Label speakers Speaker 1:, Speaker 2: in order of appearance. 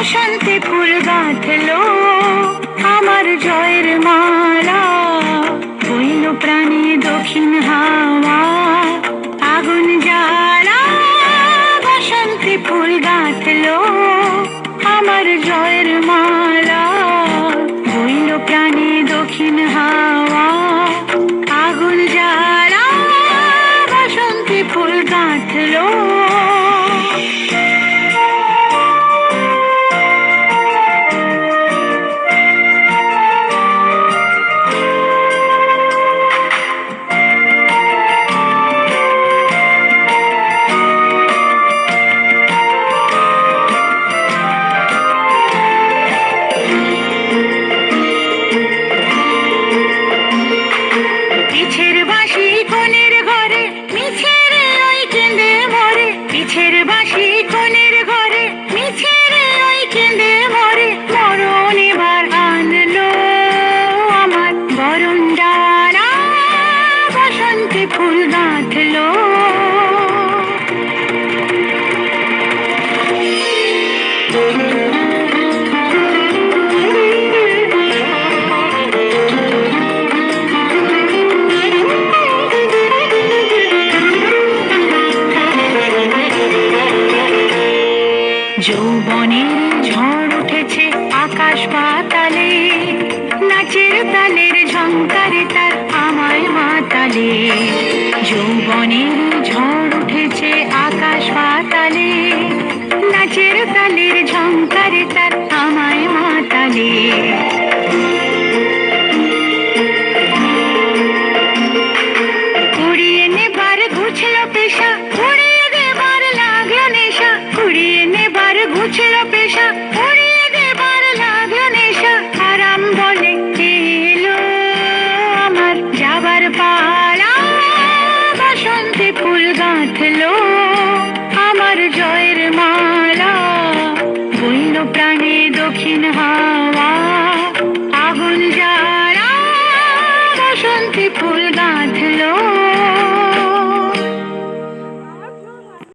Speaker 1: অশান্তি ফুল গাঁথলো আমার জয়ের মালা। বইল প্রাণী দক্ষিণ হাওয়া, আগুন জ্বালা। অশান্তি ফুল গাঁথলো আমার জয়ের মালা। যৌবনের ঝড় উঠেছে আকাশ পাতালে। নাচের তালের ঝঙ্কারে তার আমায় মাতালে। যৌবনের ঝড় উঠেছে আকাশ পাতালে। নাচের তালের ঝঙ্কারে তার আমায় মাতালে। কুড়িয়ে নেবার ঘুছলো পেশা উড়িয়ে ছিল পেশা ঘুরিয়ে দেবার লাগল নেশা। আরাম বলে এলো আমার যাবার পালা। বাসন্তে ফুল গাঁথলো আমার জয়ের মালা। বইল প্রাণে দক্ষিণ হাওয়া, আগুন যারা বাসন্তে ফুল গাঁথলো